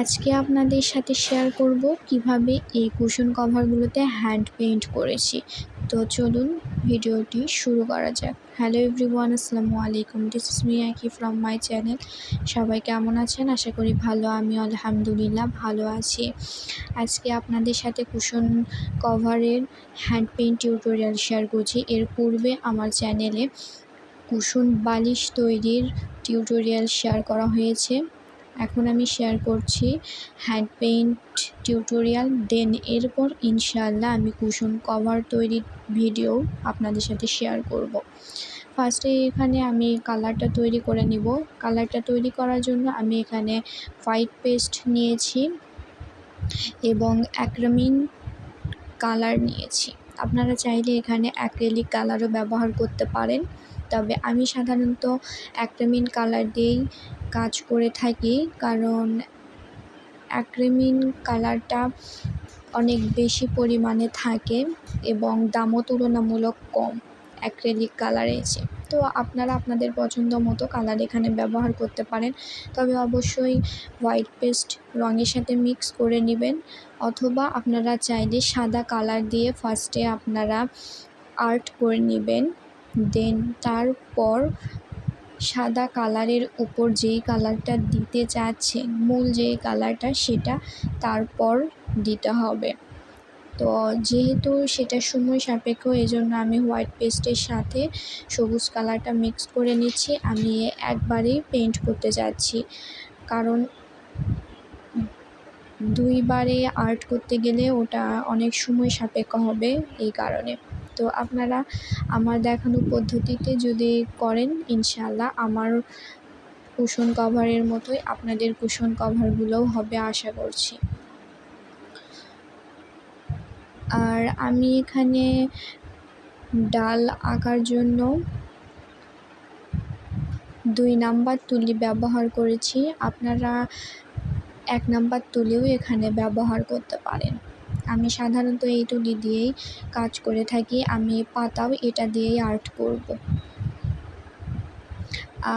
আজকে আপনাদের সাথে শেয়ার করব কীভাবে এই কুশন কভারগুলোতে হ্যান্ড পেইন্ট করেছি। তো চলুন ভিডিওটি শুরু করা যাক। হ্যালো এভরিওয়ান আসসালামু আলাইকুম। This is me Aki from my channel সবাই কেমন আছেন? আশা করি ভালো। আমি আলহামদুলিল্লাহ ভালো আছি। আজকে আপনাদের সাথে কুশন কভারের হ্যান্ড পেইন্ট টিউটোরিয়াল শেয়ার করছি। এর পূর্বে আমার চ্যানেলে কুশন বালিশ তৈরির টিউটোরিয়াল শেয়ার করা হয়েছে। এখন আমি শেয়ার করছি হ্যান্ড পেইন্ট টিউটোরিয়াল দেন এরপর ইনশাল্লাহ আমি কুশন কভার তৈরির ভিডিও আপনাদের সাথে শেয়ার করব। ফার্স্টে এখানে আমি কালারটা তৈরি করে নিব। কালারটা তৈরি করার জন্য আমি এখানে হোয়াইট পেস্ট নিয়েছি এবং অ্যাক্রামিন কালার নিয়েছি। আপনারা চাইলে এখানে অ্যাক্রেলিক কালারও ব্যবহার করতে পারেন। তবে আমি সাধারণত অ্যাক্রামিন কালার দিয়েই কাজ করে থাকি, কারণ অ্যাক্রিমিন কালারটা অনেক বেশি পরিমাণে থাকে এবং দামও তুলনামূলক কম অ্যাক্রেলিক কালার এসে। তো আপনারা আপনাদের পছন্দ মতো কালার এখানে ব্যবহার করতে পারেন, তবে অবশ্যই হোয়াইট পেস্ট রঙের সাথে মিক্স করে নেবেন, অথবা আপনারা চাইলে সাদা কালার দিয়ে ফার্স্টে আপনারা আর্ট করে নেবেন, দেন তারপর সাদা কালারের উপর যেই কালারটা দিতে চাচ্ছেন, মূল যেই কালারটা সেটা তারপর দিতে হবে। তো যেহেতু সেটা সময় সাপেক্ষ এই জন্য আমি হোয়াইট পেস্টের সাথে সবুজ কালারটা মিক্স করে নিচ্ছি। আমি একবারেই পেন্ট করতে যাচ্ছি। কারণ দুইবারে আর্ট করতে গেলে ওটা অনেক সময় সাপেক্ষ হবে এই কারণে। তো আপনারা আমার দেখানো পদ্ধতিতে যদি করেন ইনশাল্লাহ আমার কুশন কভারের মতোই আপনাদের কুশন কভারগুলোও হবে আশা করছি। আর আমি এখানে ডাল আঁকার জন্য দুই নাম্বার তুলি ব্যবহার করেছি। আপনারা এক নাম্বার তুলিও এখানে ব্যবহার করতে পারেন। আমি সাধারণত এই তুলি দিয়েই কাজ করে থাকি। আমি পাতাও এটা দিয়েই আর্ট করব।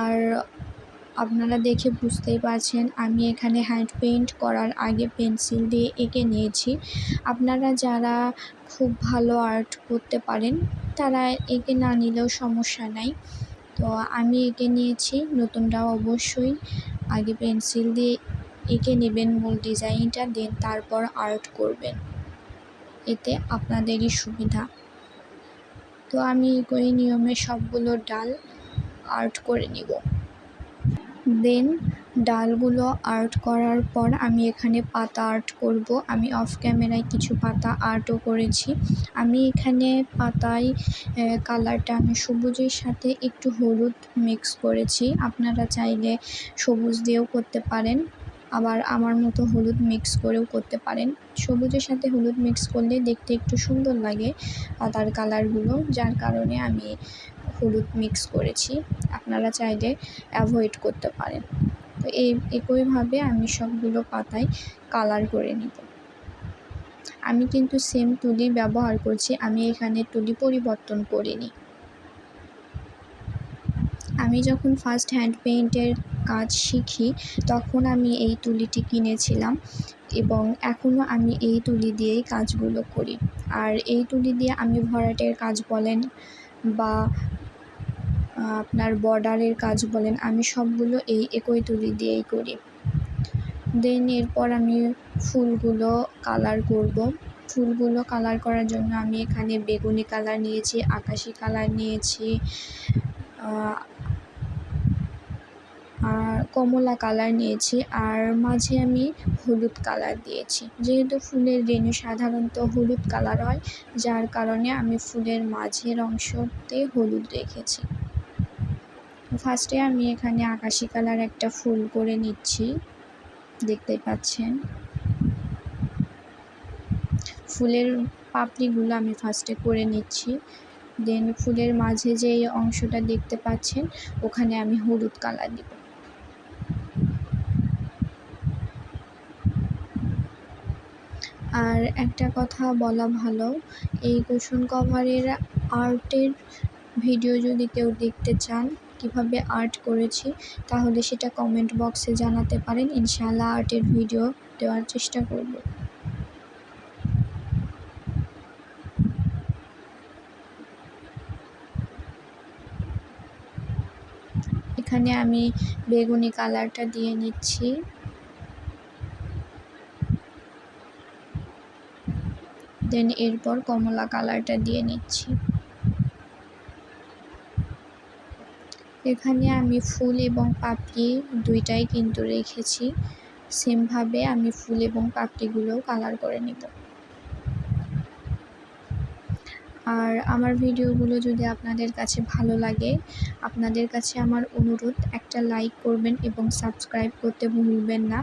আর আপনারা দেখে বুঝতেই পারছেন, আমি এখানে হ্যান্ড পেইন্ট করার আগে পেন্সিল দিয়ে এঁকে নিয়েছি। আপনারা যারা খুব ভালো আর্ট করতে পারেন, তারা এঁকে না নিলেও সমস্যা নাই। তো আমি এঁকে নিয়েছি নতুনরাও অবশ্যই আগে পেন্সিল দিয়ে এঁকে নেবেন মূল ডিজাইনটা, দেন তারপর আর্ট করবেন। এতে আপনাদেরই সুবিধা। তো আমি একই নিয়মে সবগুলো ডাল আর্ট করে নিব। দেন ডালগুলো আর্ট করার পর আমি এখানে পাতা আর্ট করব। আমি অফ ক্যামেরায় কিছু পাতা আর্টও করেছি। আমি এখানে পাতায় কালারটা আমি সবুজের সাথে একটু হলুদ মিক্স করেছি। আপনারা চাইলে সবুজ দিয়েও করতে পারেন। আবার আমার মতো হলুদ মিক্স করেও করতে পারেন। সবুজের সাথে হলুদ মিক্স করলে দেখতে একটু সুন্দর লাগে পাতার কালারগুলো যার কারণে আমি হলুদ মিক্স করেছি। আপনারা চাইলে অ্যাভয়েড করতে পারেন। তো এই একইভাবে আমি সবগুলো পাতায় কালার করে নিব। আমি কিন্তু সেম তুলি ব্যবহার করছি, আমি এখানে তুলি পরিবর্তন করিনি। আমি যখন ফার্স্ট হ্যান্ড পেইন্টের কাজ শিখি, তখন আমি এই তুলিটি কিনেছিলাম এবং এখনও আমি এই তুলি দিয়েই কাজগুলো করি। আর এই তুলি দিয়ে আমি ভরাটের কাজ বলেন বা আপনার বর্ডারের কাজ বলেন, আমি সবগুলো এই একই তুলি দিয়েই করি। দেন এরপর আমি ফুলগুলো কালার করব। ফুলগুলো কালার করার জন্য আমি এখানে বেগুনি কালার নিয়েছি, আকাশি কালার নিয়েছি আর কমলা কালার নিয়েছি আর মাঝে আমি হলুদ কালার দিয়েছি। যেহেতু ফুলের রেণু সাধারণত হলুদ কালার হয়, যার কারণে আমি ফুলের মাঝের অংশতে হলুদ রেখেছি। ফার্স্টে আমি এখানে আকাশি কালার একটা ফুল করে নিচ্ছি। দেখতে পাচ্ছেন? ফুলের পাপড়িগুলো আমি ফার্স্টে করে নিচ্ছি। দেন ফুলের মাঝে যে অংশটা দেখতে পাচ্ছেন, ওখানে আমি হলুদ কালার দিব। আর একটা কথা বলা ভালো, এই কুশন কভারের আর্টের ভিডিও যদি কেউ দেখতে চান, কীভাবে আর্ট করেছি, তাহলে সেটা কমেন্ট বক্সে জানাতে পারেন। ইনশাআল্লাহ আর্টের ভিডিও দেওয়ার চেষ্টা করব। এখানে আমি বেগুনি কালারটা দিয়ে নিচ্ছি। দেন এরপর কমলা কালারটা দিয়ে নিচ্ছি। এখানে আমি ফুল এবং পাপড়ি দুইটাই কিন্তু রেখেছি। সেমভাবে আমি ফুল এবং পাপড়িগুলোও কালার করে নিব। আর আমার ভিডিওগুলো যদি আপনাদের কাছে ভালো লাগে, আপনাদের কাছে আমার অনুরোধ, একটা লাইক করবেন এবং সাবস্ক্রাইব করতে ভুলবেন না।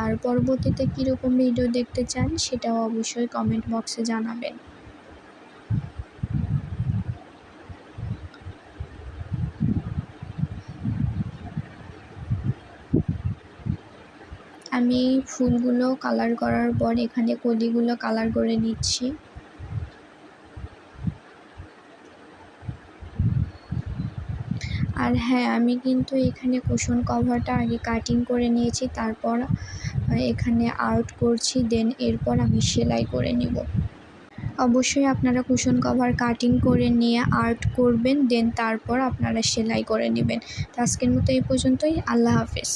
আর পরবর্তীতে কীরকম ভিডিও দেখতে চান, সেটাও অবশ্যই কমেন্ট বক্সে জানাবেন। আমি ফুলগুলো কালার করার পর এখানে কলিগুলো কালার করে নিচ্ছি। আর হ্যাঁ আমি কিন্তু এখানে কুশন কভারটা আগে কাটিং করে নিয়েছি, তারপর এখানে আর্ট করছি দেন এরপর আমি সেলাই করে নিব। অবশ্যই আপনারা কুশন কভার কাটিং করে নিয়ে আর্ট করবেন দেন তারপর আপনারা সেলাই করে নেবেন। তো আজকের মতো এই পর্যন্তই, আল্লাহ হাফেজ।